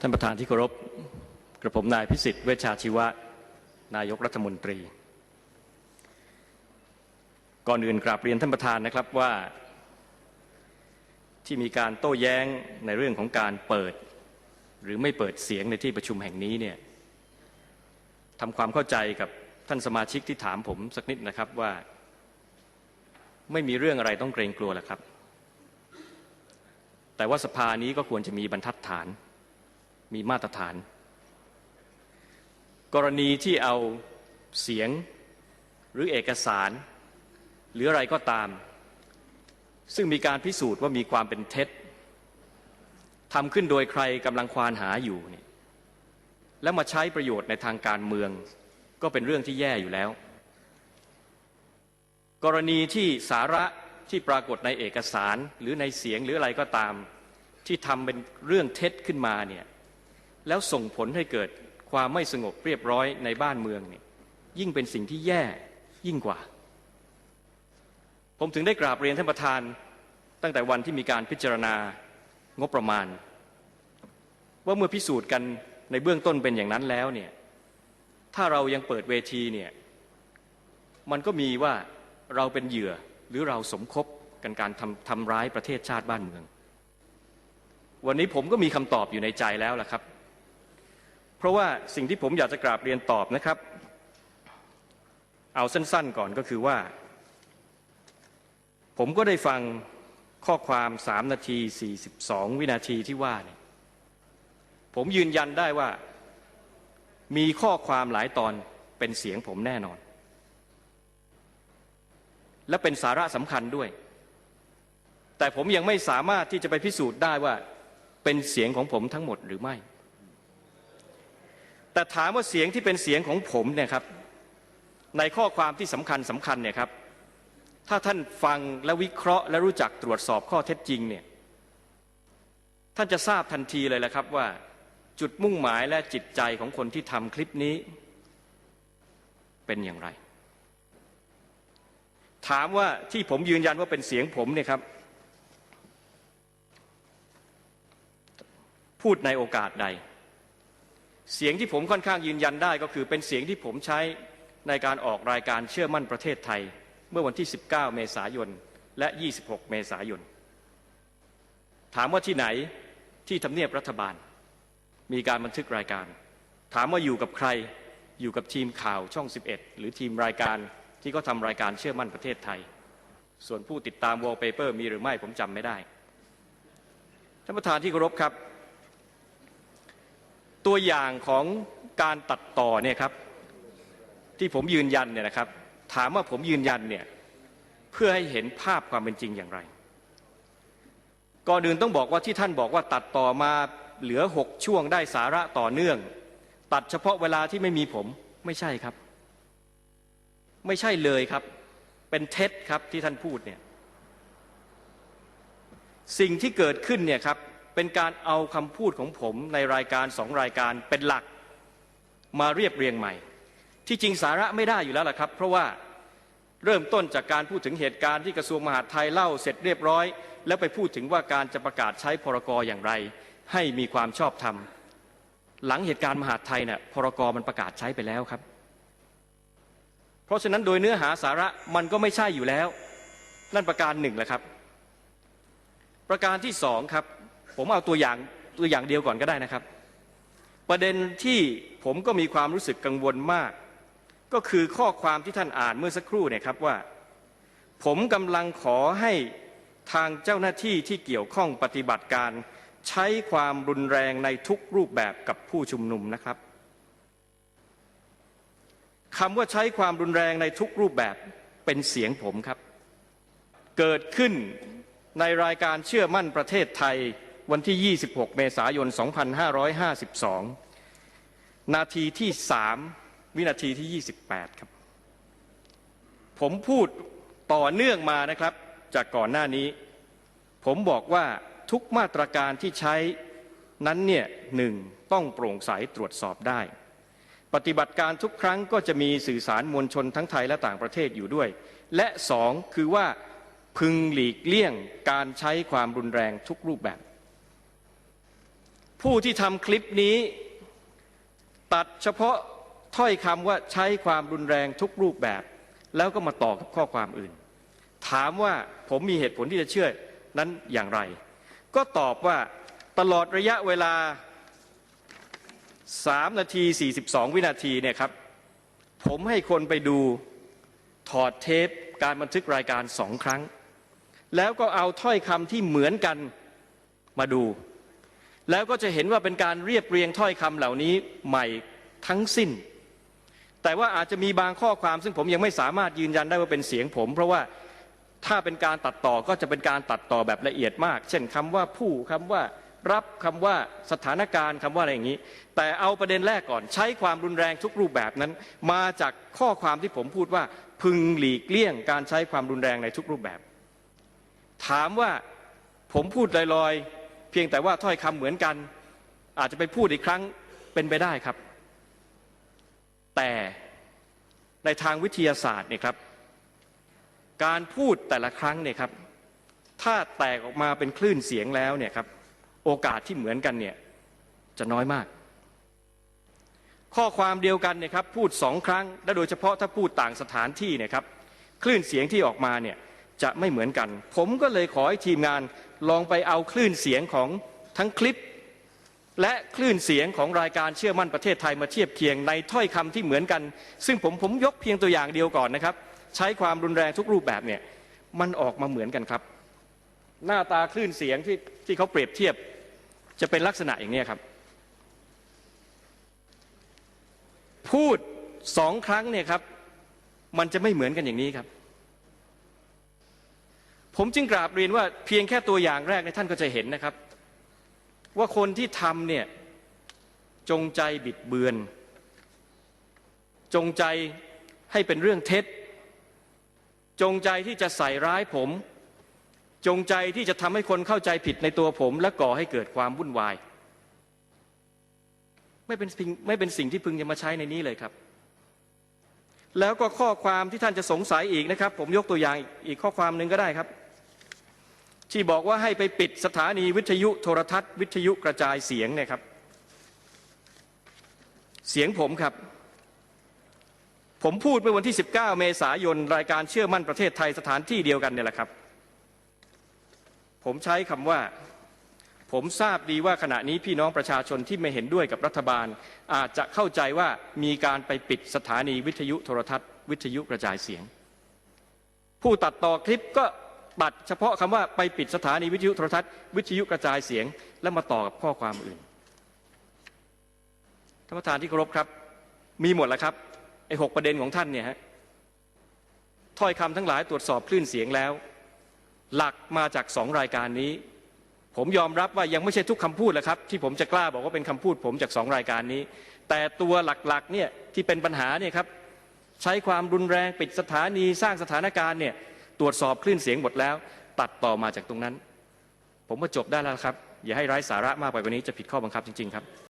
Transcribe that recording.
ท่านประธานที่เคารพกระผมนายพิสิทธิ์เวชชาชีวะ นายกรัฐมนตรี ก่อนอื่นกราบเรียนท่านประธานนะครับว่า ที่มีการโต้แย้งในเรื่องของการเปิด หรือไม่เปิดเสียงในที่ประชุมแห่งนี้เนี่ยทำความเข้าใจกับท่านสมาชิกที่ถามผมสักนิดนะครับว่า ไม่มีเรื่องอะไรต้องเกรงกลัวแหละครับ แต่ว่าสภานี้ก็ควรจะมีบรรทัดฐาน มีมาตรฐาน กรณีที่เอาเสียงหรือเอกสาร หรืออะไรก็ตาม ซึ่งมีการพิสูจน์ว่ามีความเป็นเท็จทำขึ้นโดยใครกำลังควานหาอยู่เนี่ยแล้วมาใช้ประโยชน์ในทางการเมือง ก็เป็นเรื่องที่แย่อยู่แล้ว กรณีที่สาระที่ปรากฏในเอกสารหรือในเสียงหรืออะไรก็ตาม ที่ทำเป็นเรื่องเท็จขึ้นมาเนี่ยแล้วส่งผลให้เกิดความไม่สงบเรียบร้อยในบ้านเมืองเนี่ยยิ่งเป็นสิ่งที่แย่ยิ่งกว่า ผมถึงได้กราบเรียนท่านประธาน ตั้งแต่วันที่มีการพิจารณางบประมาณ ว่าเมื่อพิสูจน์กันในเบื้องต้นเป็นอย่างนั้นแล้วเนี่ยถ้าเรายังเปิดเวทีเนี่ยมันก็มีว่าเราเป็นเหยื่อหรือเราสมคบกันการทำทำร้ายประเทศชาติบ้านเมือง วันนี้ผมก็มีคำตอบอยู่ในใจแล้วล่ะครับ เพราะว่าสิ่งที่ผมอยากจะกราบเรียนตอบนะครับ เอาสั้นๆก่อนก็คือว่า ผมก็ได้ฟังข้อความ 3 นาที 42 วินาทีที่ว่าเนี่ยผมยืนยันได้ว่ามีข้อความหลายตอนเป็นเสียงผมแน่นอน และเป็นสาระสำคัญด้วย แต่ผมยังไม่สามารถที่จะไปพิสูจน์ได้ว่า เป็นเสียงของผมทั้งหมดหรือไม่ แต่ถามว่าเสียงที่เป็นเสียงของผมเนี่ยครับ ในข้อความที่สำคัญสำคัญเนี่ยครับ ถ้าท่านฟังและวิเคราะห์ และรู้จักตรวจสอบข้อเท็จจริงเนี่ยท่านจะทราบทันทีเลยแหละครับว่า จุดมุ่งหมายและจิตใจของคนที่ทำคลิปนี้ เป็นอย่างไร ถามว่าที่ผมยืนยันว่าเป็นเสียงผมเนี่ยครับ พูดในโอกาสใด เสียงที่ผมค่อนข้างยืนยันได้ก็คือเป็นเสียงที่ผมใช้ในการออกรายการเชื่อมั่นประเทศไทย เมื่อวันที่ 19 เมษายน และ 26 เมษายน ถามว่าที่ไหนที่ทำเนียบรัฐบาล มีการบันทึกรายการ ถามว่าอยู่กับใครอยู่กับทีมข่าวช่อง 11 หรือทีมรายการที่เขาทำรายการเชื่อมั่นประเทศไทย ส่วนผู้ติดตามวอลเปเปอร์มีหรือไม่ผมจำไม่ได้ท่านประธานที่เคารพครับ ตัวอย่างของการตัดต่อเนี่ยครับที่ผมยืนยันเนี่ยนะครับ ถามว่าผมยืนยันเนี่ยเพื่อให้เห็นภาพความเป็นจริงอย่างไร ก่อนอื่นต้องบอกว่าที่ท่านบอกว่าตัดต่อมาเหลือหกช่วงได้สาระต่อเนื่อง ตัดเฉพาะเวลาที่ไม่มีผมไม่ใช่ครับ ไม่ใช่เลยครับ เป็นเท็จครับที่ท่านพูดเนี่ยสิ่งที่เกิดขึ้นเนี่ยครับ เป็นการเอาคำพูดของผมในรายการสองรายการเป็นหลักมาเรียบเรียงใหม่ ที่จริงสาระไม่ได้อยู่แล้วล่ะครับ เพราะว่าเริ่มต้นจากการพูดถึงเหตุการณ์ที่กระทรวงมหาดไทยเล่าเสร็จเรียบร้อย แล้วไปพูดถึงว่าการจะประกาศใช้พรกรอย่างไร ให้มีความชอบธรรมหลังเหตุการณ์มหาดไทยเนี่ยพรกรมันประกาศใช้ไปแล้วครับ เพราะฉะนั้นโดยเนื้อหาสาระมันก็ไม่ใช่อยู่แล้ว นั่นประการหนึ่งแหละครับ ประการที่สองครับ ผมเอาตัวอย่างตัวอย่างเดียวก่อนก็ได้นะครับ ประเด็นที่ผมก็มีความรู้สึกกังวลมาก ก็คือข้อความที่ท่านอ่านเมื่อสักครู่เนี่ยครับว่า ผมกำลังขอให้ทางเจ้าหน้าที่ที่เกี่ยวข้องปฏิบัติการ ใช้ความรุนแรงในทุกรูปแบบกับผู้ชุมนุมนะครับคำว่าใช้ความรุนแรงในทุกรูปแบบเป็นเสียงผมครับ เกิดขึ้นในรายการเชื่อมั่นประเทศไทย วันที่ 26 เมษายน 2552 นาทีที่ 3 วินาทีที่ 28 ครับ ผมพูดต่อเนื่องมานะครับ จากก่อนหน้านี้ ผมบอกว่าทุกมาตรการที่ใช้นั้นเนี่ยหนึ่งต้องโปร่งใสตรวจสอบได้ ปฏิบัติการทุกครั้งก็จะมีสื่อสารมวลชนทั้งไทยและต่างประเทศอยู่ด้วย และสองคือว่าพึงหลีกเลี่ยงการใช้ความรุนแรงทุกรูปแบบ ผู้ที่ทำคลิปนี้ ตัดเฉพาะถ้อยคำว่าใช้ความรุนแรงทุกรูปแบบ แล้วก็มาต่อกับข้อความอื่น ถามว่าผมมีเหตุผลที่จะเชื่อนั้นอย่างไร ก็ตอบว่าตลอดระยะเวลา 3 นาที 42 วินาทีเนี่ยครับ ผมให้คนไปดูถอดเทปการบันทึกรายการสองครั้ง แล้วก็เอาถ้อยคำที่เหมือนกันมาดู แล้วก็จะเห็นว่าเป็นการเรียบเรียงถ้อยคำเหล่านี้ใหม่ทั้งสิ้น แต่ว่าอาจจะมีบางข้อความซึ่งผมยังไม่สามารถยืนยันได้ว่าเป็นเสียงผม เพราะว่าถ้าเป็นการตัดต่อก็จะเป็นการตัดต่อแบบละเอียดมาก เช่นคำว่าผู้คำว่ารับคำว่าสถานการณ์คำว่าอะไรอย่างนี้ แต่เอาประเด็นแรกก่อนใช้ความรุนแรงทุกรูปแบบนั้น มาจากข้อความที่ผมพูดว่า พึงหลีกเลี่ยงการใช้ความรุนแรงในทุกรูปแบบ ถามว่าผมพูดลอยๆ เพียงแต่ว่าถ้อยคำเหมือนกัน อาจจะไปพูดอีกครั้งเป็นไปได้ครับ แต่ในทางวิทยาศาสตร์เนี่ยครับ การพูดแต่ละครั้งเนี่ยครับ ถ้าแตกออกมาเป็นคลื่นเสียงแล้วเนี่ยครับ โอกาสที่เหมือนกันเนี่ยจะน้อยมาก ข้อความเดียวกันเนี่ยครับพูดสองครั้ง และโดยเฉพาะถ้าพูดต่างสถานที่เนี่ยครับ คลื่นเสียงที่ออกมาเนี่ยจะไม่เหมือนกัน ผมก็เลยขอให้ทีมงาน ลองไปเอาคลื่นเสียงของทั้งคลิป และคลื่นเสียงของรายการเชื่อมั่นประเทศไทยมาเทียบเคียงในถ้อยคำที่เหมือนกัน ซึ่งผมผมยกเพียงตัวอย่างเดียวก่อนนะครับ ใช้ความรุนแรงทุกรูปแบบเนี่ยมันออกมาเหมือนกันครับ หน้าตาคลื่นเสียงที่ที่เขาเปรียบเทียบจะเป็นลักษณะอย่างนี้ครับ พูดสองครั้งเนี่ยครับ มันจะไม่เหมือนกันอย่างนี้ครับ ผมจึงกราบเรียนว่าเพียงแค่ตัวอย่างแรกในท่านก็จะเห็นนะครับ ว่าคนที่ทำเนี่ยจงใจบิดเบือน จงใจให้เป็นเรื่องเท็จ จงใจที่จะใส่ร้ายผม จงใจที่จะทำให้คนเข้าใจผิดในตัวผม และก่อให้เกิดความวุ่นวาย ไม่เป็นสิ่งไม่เป็นสิ่งที่พึงจะมาใช้ในนี้เลยครับแล้วก็ข้อความที่ท่านจะสงสัยอีกนะครับ ผมยกตัวอย่างอีกข้อความหนึ่งก็ได้ครับ ที่บอกว่าให้ไปปิดสถานีวิทยุโทรทัศน์ วิทยุกระจายเสียงเนี่ยครับ เสียงผมครับ ผมพูดเมื่อวันที่ 19 เมษายนรายการเชื่อมั่นประเทศไทยสถานที่เดียวกันเนี่ยแหละครับ ผมใช้คำว่า ผมทราบดีว่าขณะนี้พี่น้องประชาชนที่ไม่เห็นด้วยกับรัฐบาล อาจจะเข้าใจว่ามีการไปปิดสถานีวิทยุโทรทัศน์ วิทยุกระจายเสียง ผู้ตัดต่อคลิปก็ ตัดเฉพาะคำว่าไปปิดสถานีวิทยุโทรทัศน์วิทยุกระจายเสียง แล้วมาต่อกับข้อความอื่นท่านประธานที่เคารพครับ มีหมดแล้วครับไอ้หกประเด็นของท่านเนี่ยฮะถ้อยคำทั้งหลายตรวจสอบคลื่นเสียงแล้ว หลักมาจากสองรายการนี้ ผมยอมรับว่ายังไม่ใช่ทุกคำพูดแหละครับ ที่ผมจะกล้าบอกว่าเป็นคำพูด ผมจากสองรายการนี้ แต่ตัวหลักๆเนี่ยที่เป็นปัญหาเนี่ยครับใช้ความรุนแรงปิดสถานีสร้างสถานการณ์เนี่ย ตรวจสอบคลื่นเสียงหมดแล้ว ตัดต่อมาจากตรงนั้น ผมว่าจบได้แล้วครับ อย่าให้ไร้สาระมากไปกว่านี้จะผิดข้อบังคับจริง ๆ ครับ